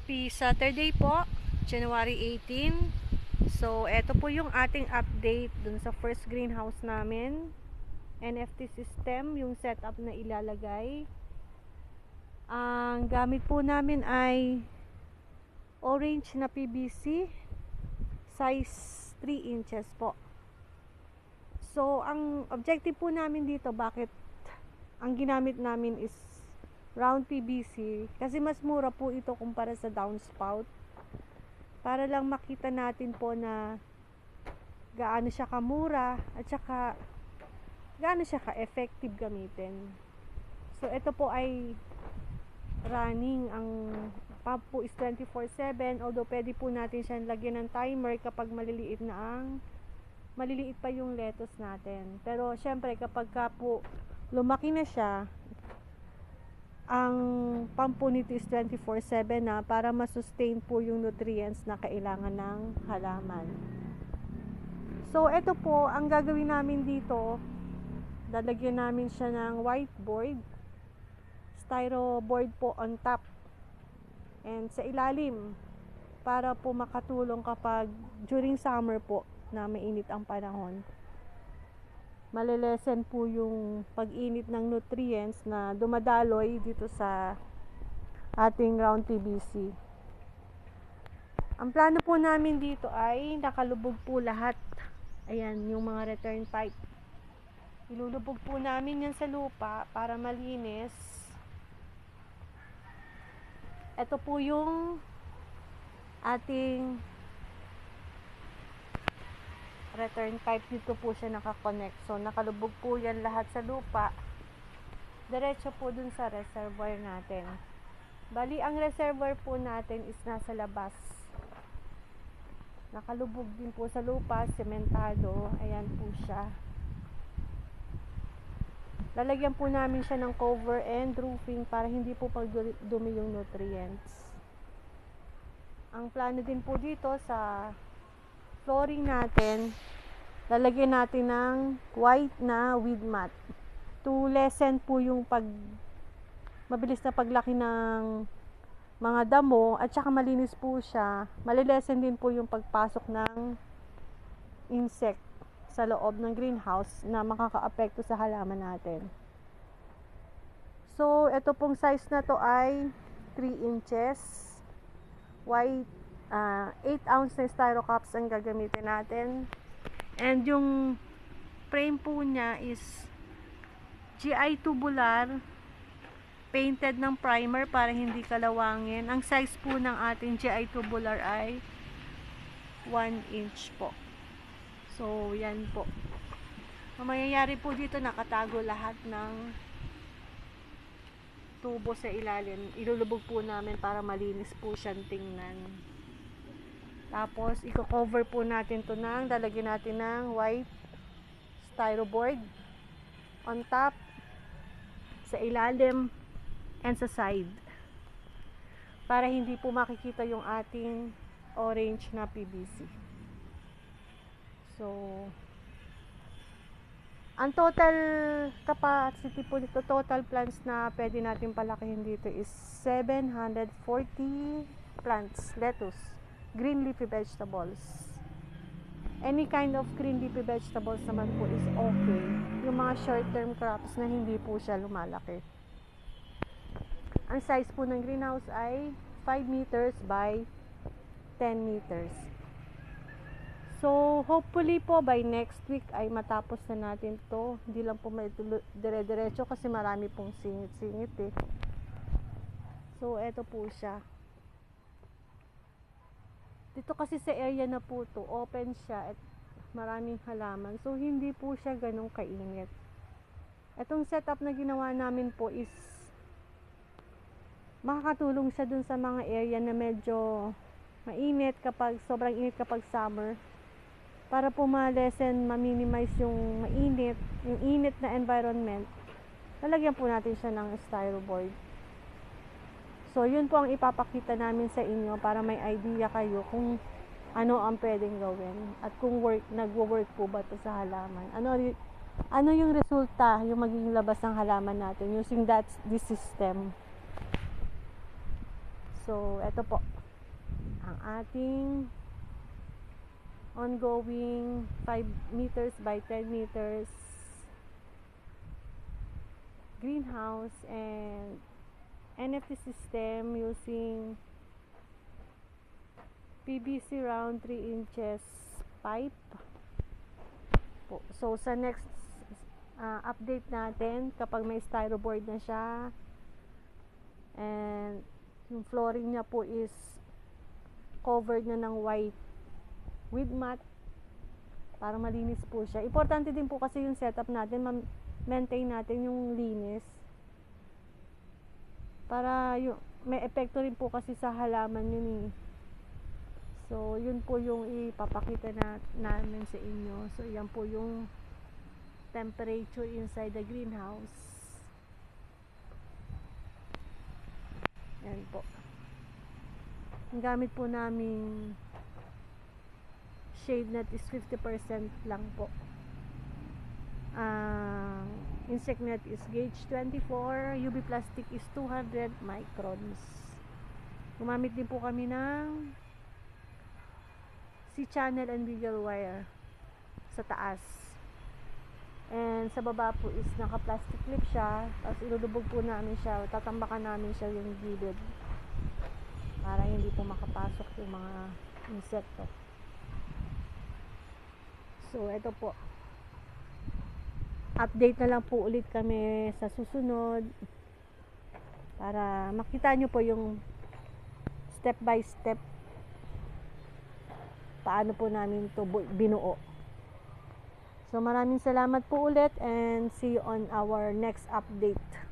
Happy Saturday po, January 18. So, eto po yung ating update dun sa first greenhouse namin. NFT system, yung setup na ilalagay. Ang gamit po namin ay orange na PVC size 3 inches po. So, ang objective po namin dito, bakit ang ginamit namin is round PVC kasi mas mura po ito kumpara sa downspout para lang makita natin po na gaano siya kamura at saka gaano siya ka-effective gamitin. So, ito po ay running. Ang pump po is 24-7 although pwede po natin siyang lagyan ng timer kapag maliliit na ang maliliit pa yung lettuce natin. Pero, syempre, kapag ka po lumaki na siya, ang nito is 24-7 na para masustain po yung nutrients na kailangan ng halaman. So, ito po, ang gagawin namin dito, lalagyan namin siya ng whiteboard, styro board po on top, and sa ilalim, para po makatulong kapag during summer po na mainit ang panahon malilesen po yung pag-init ng nutrients na dumadaloy dito sa ating round PVC. Ang plano po namin dito ay nakalubog po lahat. Ayan, yung mga return pipe. Ilulubog po namin yan sa lupa para malinis. Ito po yung ating return pipe dito po siya nakakonect. So, nakalubog po yan lahat sa lupa. Diretso po dun sa reservoir natin. Bali, ang reservoir po natin is nasa labas. Nakalubog din po sa lupa, sementado. Ayan po siya. Lalagyan po namin siya ng cover and roofing para hindi po pagdumi yung nutrients. Ang plano din po dito sa flooring natin, lalagyan natin ng white na weed mat. To lessen po yung pag mabilis na paglaki ng mga damo at saka malinis po siya. Malilesen din po yung pagpasok ng insect sa loob ng greenhouse na makakaapekto sa halaman natin. So, ito pong size na to ay 3 inches. White uh, 8 ounce na styro cups ang gagamitin natin. And yung frame po niya is GI tubular painted ng primer para hindi kalawangin. Ang size po ng ating GI tubular ay 1 inch po. So, yan po. Ang mangyayari po dito, nakatago lahat ng tubo sa ilalim. Ilulubog po namin para malinis po siyang tingnan. Tapos, i-cover po natin to ng, lalagyan natin ng white styroboard on top, sa ilalim, and sa side. Para hindi po makikita yung ating orange na PVC. So, ang total capacity po nito, total plants na pwede natin palakihin dito is 740 plants, lettuce green leafy vegetables. Any kind of green leafy vegetables naman po is okay. Yung mga short-term crops na hindi po siya lumalaki. Ang size po ng greenhouse ay 5 meters by 10 meters. So, hopefully po by next week ay matapos na natin to. Hindi lang po may dire-diretso kasi marami pong singit-singit eh. So, eto po siya. Dito kasi sa area na po to, open siya at maraming halaman. So, hindi po siya ganong kainit. Itong setup na ginawa namin po is makakatulong siya dun sa mga area na medyo mainit kapag, sobrang init kapag summer. Para po ma-lessen, ma-minimize yung mainit, yung init na environment. Lalagyan po natin siya ng styroboard. So, yun po ang ipapakita namin sa inyo para may idea kayo kung ano ang pwedeng gawin at kung work, nagwo-work po ba ito sa halaman. Ano, ano yung resulta, yung magiging labas ng halaman natin using that this system. So, eto po ang ating ongoing 5 meters by 10 meters greenhouse and NFT system using PVC round 3 inches pipe. So sa next uh, update natin kapag may styroboard na siya and yung flooring niya po is covered na ng white with mat para malinis po siya. Importante din po kasi yung setup natin, ma- maintain natin yung linis. Para yung may epekto rin po kasi sa halaman yun eh. So, yun po yung ipapakita na, namin sa inyo. So, yan po yung temperature inside the greenhouse. Yan po. Ang gamit po namin shade net is 50% lang po. Ang insect net is gauge 24, UV plastic is 200 microns. Gumamit din po kami ng C-channel and bugle wire sa taas. And sa baba po is naka-plastic clip siya. Tapos ilulubog po namin siya. Tatambakan namin siya yung gilid. Para hindi po makapasok yung mga insekto. So, ito po. Update na lang po ulit kami sa susunod. Para makita nyo po yung step by step paano po namin to binuo. So maraming salamat po ulit and see you on our next update.